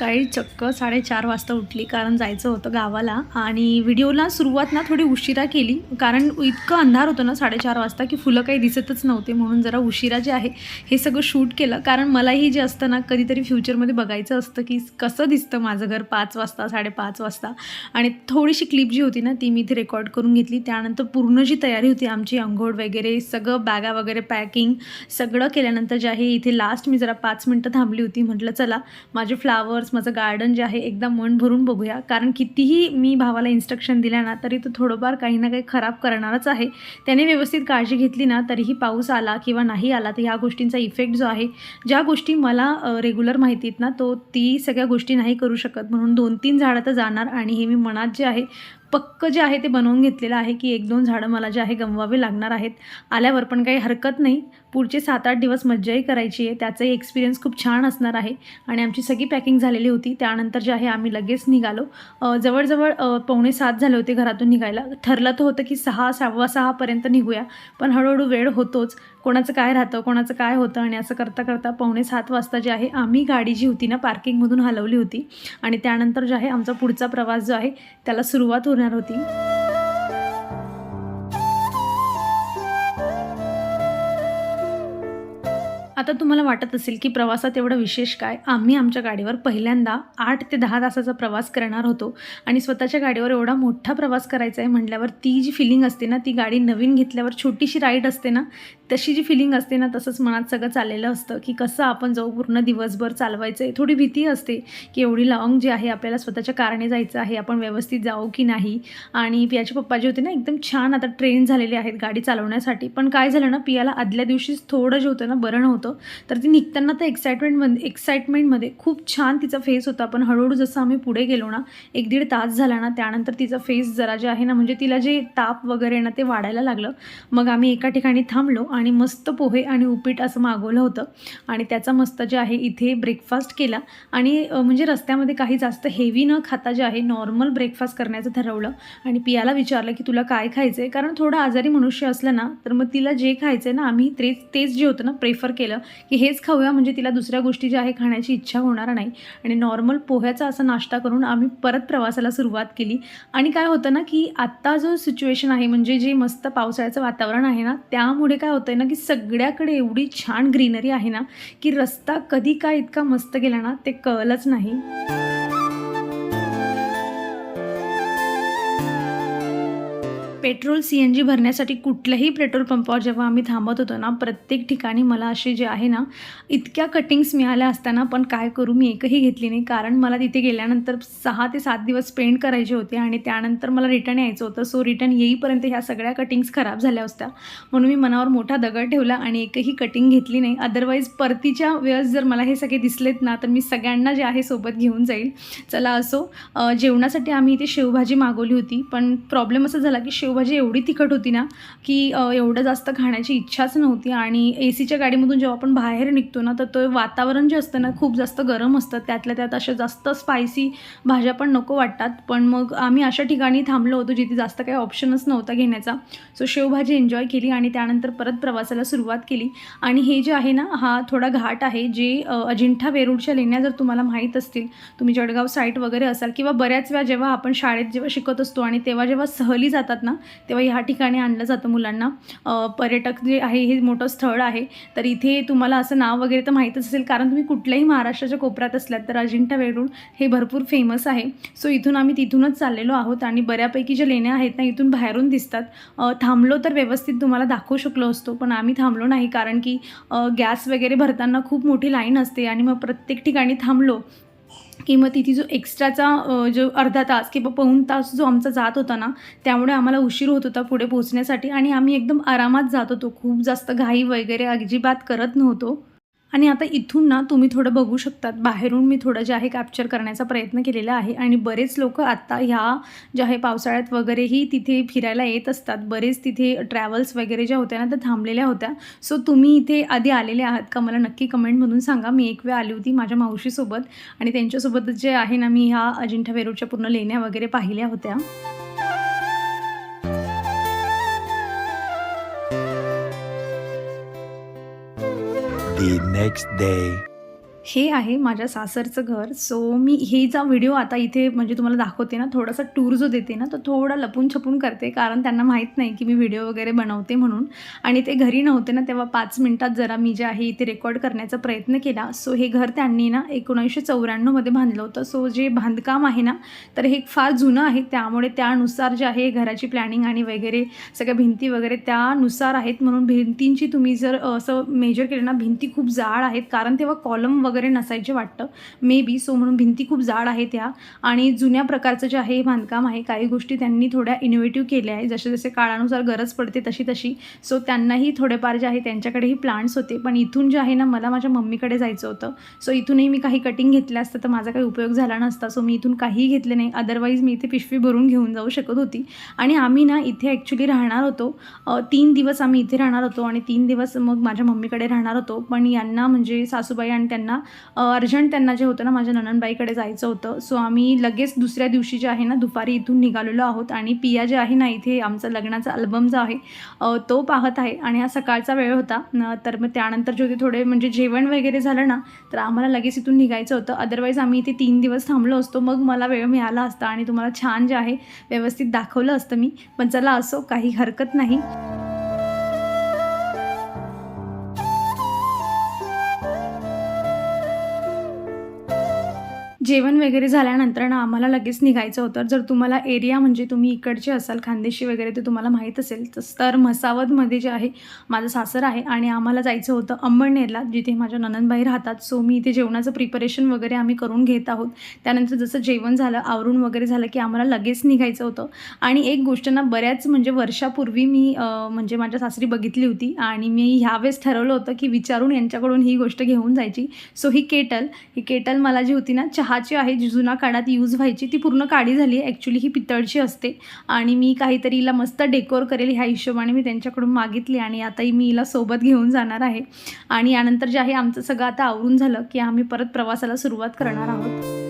सकाळी चक्क साडेचार वाजता उठली कारण जायचं होतं गावाला. आणि व्हिडिओला सुरुवात ना थोडी उशिरा केली कारण इतकं अंधार होतं ना साडेचार वाजता की फुलं काही दिसतच नव्हते म्हणून जरा उशिरा जे आहे हे सगळं शूट केलं. कारण मलाही जे असतं ना कधीतरी फ्युचरमध्ये बघायचं असतं की कसं दिसतं माझं घर पाच वाजता साडेपाच वाजता. आणि थोडीशी क्लिप जी होती ना ती मी इथे रेकॉर्ड करून घेतली. त्यानंतर पूर्ण जी तयारी होती आमची अंघोळ वगैरे सगळं बॅगा वगैरे पॅकिंग सगळं केल्यानंतर जे आहे इथे लास्ट मी जरा पाच मिनटं थांबली होती. म्हटलं चला माझे फ्लावर्स माझं गार्डन जे आहे एकदा मन भरून बघूया. कारण कितीही मी भावाला इन्स्ट्रक्शन दिल्या ना तरी तो थोडंफार काही ना काही खराब करणारच आहे. त्याने व्यवस्थित काळजी घेतली ना तरीही पाऊस आला किंवा नाही आला तर ह्या गोष्टींचा इफेक्ट जो आहे ज्या गोष्टी मला रेग्युलर माहिती आहेत ना तो ती सगळ्या गोष्टी नाही करू शकत. म्हणून दोन तीन झाडं तर जाणार आणि हे मी मनात जे आहे पक्क जे आहे ते बनवून घेतलेलं आहे की एक दोन झाडं मला जे आहे गमवावे लागणार आहेत. आल्यावर पण काही हरकत नाही. पुढचे सात आठ दिवस मज्जाही करायची आहे. त्याचाही एक्सपिरियन्स खूप छान असणार आहे. आणि आमची सगळी पॅकिंग झालेली होती. त्यानंतर जे आहे आम्ही लगेच निघालो. जवळजवळ पावणे सात झाले होते घरातून निघायला. ठरलं तर होतं की सहा सव्वा सहापर्यंत निघूया. पण हळूहळू वेळ होतोच. कोणाचं काय राहतं कोणाचं काय होतं आणि असं करता करता पावणे सात वाजता जे आहे आम्ही गाडी जी होती ना पार्किंगमधून हलवली होती. आणि त्यानंतर जे आहे आमचा पुढचा प्रवास जो आहे त्याला सुरुवात होणार होती. आता तुम्हाला वाटत असेल की प्रवासात एवढं विशेष काय? आम्ही आमच्या गाडीवर पहिल्यांदा आठ ते दहा तासाचा प्रवास करणार होतो आणि स्वतःच्या गाडीवर एवढा मोठा प्रवास करायचा आहे म्हटल्यावर ती जी फिलिंग असते ना ती गाडी नवीन घेतल्यावर छोटीशी राईड असते ना तशी जी फिलिंग असते ना तसंच मनात सगळं चाललेलं असतं की कसं आपण जाऊ पूर्ण दिवसभर चालवायचं आहे. थोडी भीती असते की एवढी लाँग जी आहे आपल्याला स्वतःच्या कारणे जायचं आहे आपण व्यवस्थित जाऊ की नाही? आणि पियाचे पप्पा जे होते ना एकदम छान आता ट्रेन झालेले आहेत गाडी चालवण्यासाठी. पण काय झालं ना पियाला आदल्या दिवशीच थोडं जे होतं ना बरं नव्हतं. तर ती निघताना तर एक्साइटमेंटमध्ये एक्साइटमेंटमध्ये खूप छान तिचा फेस होता. पण हळूहळू जसं आम्ही पुढे गेलो ना एक दीड तास झाला ना त्यानंतर तिचा फेस जरा जे आहे ना म्हणजे तिला जे ताप वगैरे ना ते वाढायला लागलं. मग आम्ही एका ठिकाणी थांबलो आणि आणि मस्त पोहे आणि उपीट असं मागवलं होतं. आणि त्याचा मस्त जे आहे इथे ब्रेकफास्ट केला. आणि म्हणजे रस्त्यामध्ये काही जास्त हेवी न खाता जे आहे नॉर्मल ब्रेकफास्ट करण्याचं ठरवलं. आणि पियाला विचारलं की तुला काय खायचं आहे कारण थोडं आजारी मनुष्य असलं ना तर मग तिला जे खायचं आहे ना आम्ही तेच तेच जे होतं ना प्रेफर केलं. की हेच खाऊया म्हणजे तिला दुसऱ्या गोष्टी ज्या आहे खाण्याची इच्छा होणार नाही. आणि नॉर्मल पोह्याचा असा नाश्ता करून आम्ही परत प्रवासाला सुरुवात केली. आणि काय होतं ना की आत्ता जो सिच्युएशन आहे म्हणजे जे मस्त पावसाळ्याचं वातावरण आहे ना त्यामुळे काय होतं ना की सगळ्याकडे एवढी छान ग्रीनरी आहे ना की रस्ता कधी काय इतका मस्त गेला ना ते कळलंच नाही. पेट्रोल सी एन जी भरण्यासाठी कुठल्याही पेट्रोल पंपावर जेव्हा आम्ही थांबत होतो ना प्रत्येक ठिकाणी मला असे जे आहे ना इतक्या कटिंग्स मिळाल्या असताना पण काय करू मी एकही घेतली नाही. कारण मला तिथे गेल्यानंतर सहा ते सात दिवस स्पेंड करायचे होते आणि त्यानंतर मला रिटर्न यायचं होतं. सो रिटर्न येईपर्यंत ह्या सगळ्या कटिंग्स खराब झाल्या असत्या. म्हणून मी मनावर मोठा दगड ठेवला आणि एकही कटिंग घेतली नाही. अदरवाईज परतीच्या वेळेस जर मला हे सगळे दिसलेत ना तर मी सगळ्यांना जे आहे सोबत घेऊन जाईल. चला असो जेवणासाठी आम्ही इथे शेवभाजी मागवली होती. पण प्रॉब्लेम असा झाला की शेव शेवभाजी एवढी तिखट होती ना की एवढं जास्त खाण्याची इच्छाच नव्हती आणि ए सीच्या गाडीमधून जेव्हा आपण बाहेर निघतो ना तर तो वातावरण जे असतं ना खूप जास्त गरम असतं. त्यातल्या त्यात अशा जास्त स्पायसी भाज्या पण नको वाटतात. पण मग आम्ही अशा ठिकाणी थांबलो होतो जिथे जास्त काही ऑप्शनच नव्हता घेण्याचा. सो शेवभाजी एन्जॉय केली आणि त्यानंतर परत प्रवासाला सुरुवात केली. आणि हे जे आहे ना हा थोडा घाट आहे जे अजिंठा वेरूळच्या लेण्या जर तुम्हाला माहीत असतील तुम्ही जळगाव साईट वगैरे असाल किंवा बऱ्याच वेळा जेव्हा आपण शाळेत जेव्हा शिकत असतो आणि तेव्हा जेव्हा सहली जातात ना तेव्हा ह्या ठिकाणी आणलं जातं मुलांना. पर्यटक जे आहे हे मोठं स्थळ आहे. तर इथे तुम्हाला असं नाव वगैरे तर माहीतच असेल कारण तुम्ही कुठल्याही महाराष्ट्राच्या कोपऱ्यात असल्यात तर अजिंठा वेरूळ हे भरपूर फेमस आहे. सो इथून आम्ही तिथूनच चाललेलो आहोत आणि बऱ्यापैकी ज्या लेण्या आहेत ना इथून बाहेरून दिसतात. थांबलो तर व्यवस्थित तुम्हाला दाखवू शकलो असतो पण आम्ही थांबलो नाही कारण की गॅस वगैरे भरताना खूप मोठी लाईन असते आणि मग प्रत्येक ठिकाणी थांबलो की मग तिथे जो एक्स्ट्राचा जो अर्धा तास किंवा पाऊण तास जो आमचा जात होता ना त्यामुळे आम्हाला उशीर होत होता पुढे पोहोचण्यासाठी आणि आम्ही एकदम आरामात जात होतो. खूप जास्त घाई वगैरे अजिबात करत नव्हतो. आणि आता इथून ना तुम्ही थोडं बघू शकतात. बाहेरून मी थोडं जे आहे कॅप्चर करण्याचा प्रयत्न केलेला आहे आणि बरेच लोक आत्ता ह्या ज्या आहे पावसाळ्यात वगैरेही तिथे फिरायला येत असतात. बरेच तिथे ट्रॅव्हल्स वगैरे ज्या होत्या ना त्या थांबलेल्या होत्या. सो तुम्ही इथे आधी आलेले आहात का? मला नक्की कमेंटमधून सांगा. मी एक वेळ आली होती माझ्या मावशीसोबत आणि त्यांच्यासोबत जे आहे ना मी ह्या अजिंठा वेरूळच्या पूर्ण लेण्या वगैरे पाहिल्या होत्या. The next day. हे आहे माझ्या सासरचं घर. सो मी हे जा व्हिडिओ आता इथे म्हणजे तुम्हाला दाखवते ना थोडासा टूर जो देते ना तो थोडा लपून छपून करते. कारण त्यांना माहीत नाही की मी व्हिडिओ वगैरे बनवते म्हणून. आणि ते घरी नव्हते ना तेव्हा पाच मिनटात जरा मी जे आहे इथे रेकॉर्ड करण्याचा प्रयत्न केला. सो हे घर त्यांनी ना एकोणीसशे चौऱ्याण्णवमध्ये बांधलं होतं. सो जे बांधकाम आहे ना तर हे फार जुनं आहे. त्यामुळे त्यानुसार जे आहे घराची प्लॅनिंग आणि वगैरे सगळ्या भिंती वगैरे त्यानुसार आहेत. म्हणून भिंतींची तुम्ही जर असं मेजर केलं ना भिंती खूप जाड आहेत. कारण तेव्हा कॉलम वगैरे नसायचे वाटतं. मे बी सो म्हणून भिंती खूप जाड आहेत त्या. आणि जुन्या प्रकारचं जे आहे बांधकाम आहे काही गोष्टी त्यांनी थोड्या इनोव्हेटिव्ह केल्या आहे जसे जसे काळानुसार गरज पडते तशी तशी. सो त्यांनाही थोडेफार जे आहे त्यांच्याकडेही प्लांट्स होते. पण इथून जे आहे ना मला माझ्या मम्मीकडे जायचं होतं. सो इथूनही मी काही कटिंग घेतलं असतं तर माझा काही उपयोग झाला नसता. सो मी इथून काहीही घेतले नाही. अदरवाईज मी इथे पिशवी भरून घेऊन जाऊ शकत होती. आणि आम्ही ना इथे ॲक्च्युली राहणार होतो. तीन दिवस आम्ही इथे राहणार होतो. आणि तीन दिवस मग माझ्या मम्मीकडे राहणार होतो. पण यांना म्हणजे सासूबाई आणि त्यांना अर्जंट त्यांना जे होतं ना माझ्या ननंदबाईकडे जायचं होतं. सो आम्ही लगेच दुसऱ्या दिवशी जे आहे ना दुपारी इथून निघालेलो आहोत. आणि पिया जे आहे ना इथे आमचा लग्नाचा अल्बम जो आहे तो पाहत आहे. आणि हा सकाळचा वेळ होता. तर मग त्यानंतर जे होते थोडे म्हणजे जेवण वगैरे झालं ना तर आम्हाला लगेच इथून निघायचं होतं. अदरवाईज आम्ही इथे तीन दिवस थांबलो असतो. मग मला वेळ मिळाला असता. आणि तुम्हाला छान जे आहे व्यवस्थित दाखवलं असतं मी. पण चला असो काही हरकत नाही. जेवण वगैरे झाल्यानंतर ना आम्हाला लगेच निघायचं होतं. जर तुम्हाला एरिया म्हणजे तुम्ही इकडचे असाल खानदेशी वगैरे ते तुम्हाला माहीत असेल तर म्हसावदमध्ये जे आहे माझं सासर आहे आणि आम्हाला जायचं होतं अंबळनेरला जिथे माझ्या ननंदबाई राहतात. सो मी इथे जेवणाचं प्रिपरेशन वगैरे आम्ही करून घेत आहोत. त्यानंतर जसं जेवण झालं आवरून वगैरे झालं की आम्हाला लगेच निघायचं होतं. आणि एक गोष्ट ना बऱ्याच म्हणजे वर्षापूर्वी मी म्हणजे माझ्या सासरी बघितली होती आणि मी ह्यावेळेस ठरवलं होतं की विचारून यांच्याकडून ही गोष्ट घेऊन जायची. सो ही केटल ही केटल मला जी होती ना चहा जी आहे जी जुना काळात यूज व्हायची ती पूर्ण काळी झाली आहे. ॲक्च्युली ही पितळची असते. आणि मी काहीतरी हिला मस्त डेकोर करेल ह्या हिशोबाने मी त्यांच्याकडून मागितली आणि आताही मी हिला सोबत घेऊन जाणार आहे. आणि यानंतर जे आहे आमचं सगळं आता आवरून झालं की आम्ही परत प्रवासाला सुरुवात करणार आहोत.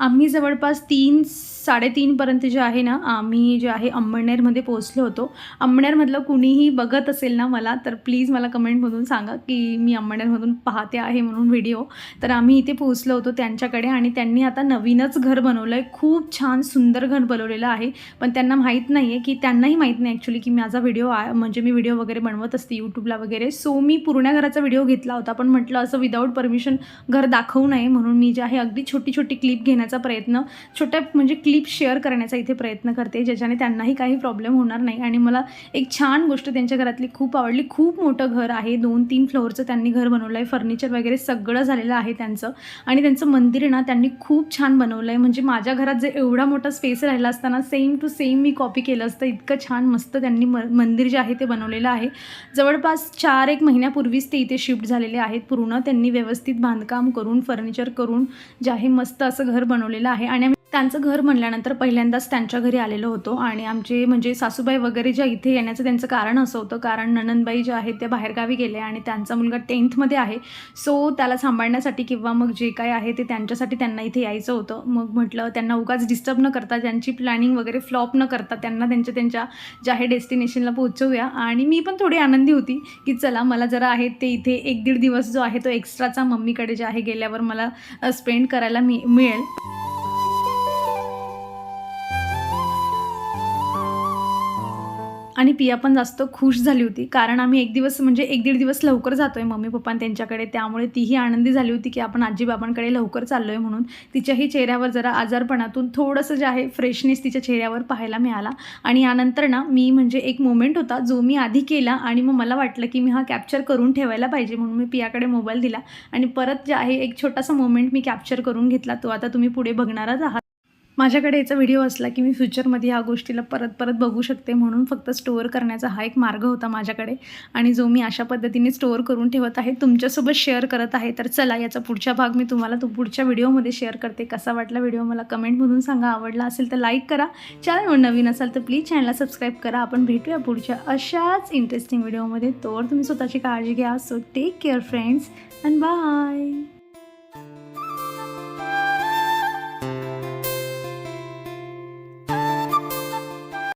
आम्ही जवळपास तीन साडेतीनपर्यंत जे आहे ना आम्ही जे आहे अंबळनेरमध्ये पोहोचलो होतो. अंबळनेरमधलं कुणीही बघत असेल ना मला तर प्लीज मला कमेंटमधून सांगा की मी अंबळनेरमधून पाहते आहे म्हणून व्हिडिओ. तर आम्ही इथे पोहोचलो होतो त्यांच्याकडे आणि त्यांनी आता नवीनच घर बनवलं आहे खूप छान सुंदर घर बनवलेलं आहे. पण त्यांना माहीत नाही आहे की त्यांनाही माहीत नाही ॲक्च्युली की माझा व्हिडिओ आ म्हणजे मी व्हिडिओ वगैरे बनवत असते यूट्यूबला वगैरे. सो मी पूर्ण घराचा व्हिडिओ घेतला होता. पण म्हटलं असं विदाऊट परमिशन घर दाखवू नये म्हणून मी जे आहे अगदी छोटी छोटी क्लिप घेण्याचा प्रयत्न छोट्या म्हणजे क्लिप शेअर करण्याचा इथे प्रयत्न करते ज्याच्याने त्यांनाही काही प्रॉब्लेम होणार नाही. आणि मला एक छान गोष्ट त्यांच्या घरातली खूप आवडली. खूप मोठं घर आहे. दोन तीन फ्लोअरचं त्यांनी घर बनवलं आहे फर्निचर वगैरे सगळं झालेलं आहे त्यांचं. आणि त्यांचं मंदिर ना त्यांनी खूप छान बनवलं आहे म्हणजे माझ्या घरात जे एवढा मोठा स्पेस राहिला असताना सेम टू सेम मी कॉपी केलं असतं. इतकं छान मस्त त्यांनी म मंदिर जे आहे ते बनवलेलं आहे. जवळपास चार एक महिन्यापूर्वीच ते इथे शिफ्ट झालेले आहेत. पूर्ण त्यांनी व्यवस्थित बांधकाम करून फर्निचर करून जे आहे मस्त असं घर बनवलेलं आहे. आणि त्यांचं घर म्हणल्यानंतर पहिल्यांदाच त्यांच्या घरी आलेलो होतो आणि आमचे म्हणजे सासूबाई वगैरे ज्या इथे येण्याचं त्यांचं कारण असं होतं. कारण ननंदबाई ज्या आहेत त्या बाहेरगावी गेले आणि त्यांचा मुलगा टेन्थमध्ये आहे. सो त्याला सांभाळण्यासाठी किंवा मग जे काय आहे ते त्यांच्यासाठी त्यांना इथे यायचं होतं. मग म्हटलं त्यांना उगाच डिस्टर्ब न करता ज्यांची प्लॅनिंग वगैरे फ्लॉप न करता त्यांना त्यांच्या त्यांच्या ज्या आहे डेस्टिनेशनला पोहोचवूया. आणि मी पण थोडी आनंदी होती की चला मला जरा आहे ते इथे एक दीड दिवस जो आहे तो एक्स्ट्राचा मम्मीकडे जे आहे गेल्यावर मला स्पेंड करायला मी मिळेल. आणि पिया पण जास्त खुश झाली होती. कारण आम्ही एक दिवस म्हणजे एक दीड दिवस लवकर जातो आहे मम्मी पप्पा त्यांच्याकडे. त्यामुळे तीही आनंदी झाली होती की आपण आजी बाबांकडे लवकर चाललो आहे म्हणून. तिच्याही चेहऱ्यावर जरा आजारपणातून थोडंसं जे आहे फ्रेशनेस तिच्या चेहऱ्यावर पाहायला मिळाला. आणि यानंतर ना मी म्हणजे एक मोमेंट होता जो मी आधी केला आणि मग मला वाटलं की मी हा कॅप्चर करून ठेवायला पाहिजे म्हणून मी पियाकडे मोबाईल दिला. आणि परत जे आहे एक छोटासा मोमेंट मी कॅप्चर करून घेतला. तो आता तुम्ही पुढे बघणारच आहात. माझ्याकडे याचा व्हिडिओ असला की मी फ्युचरमध्ये ह्या गोष्टीला परत परत बघू शकते म्हणून फक्त स्टोअर करण्याचा हा एक मार्ग होता माझ्याकडे. आणि जो मी अशा पद्धतीने स्टोअर करून ठेवत आहे तुमच्यासोबत शेअर करत आहे तर चला याचा पुढचा भाग मी तुम्हाला तो पुढच्या व्हिडिओमध्ये शेअर करते. कसा वाटला व्हिडिओ मला कमेंटमधून सांगा. आवडला असेल तर लाईक करा. चॅनलवर नवीन असाल तर प्लीज चॅनलला सबस्क्राईब करा. आपण भेटूया पुढच्या अशाच इंटरेस्टिंग व्हिडिओमध्ये तोवर तुम्ही स्वतःची काळजी घ्या. So take care friends and bye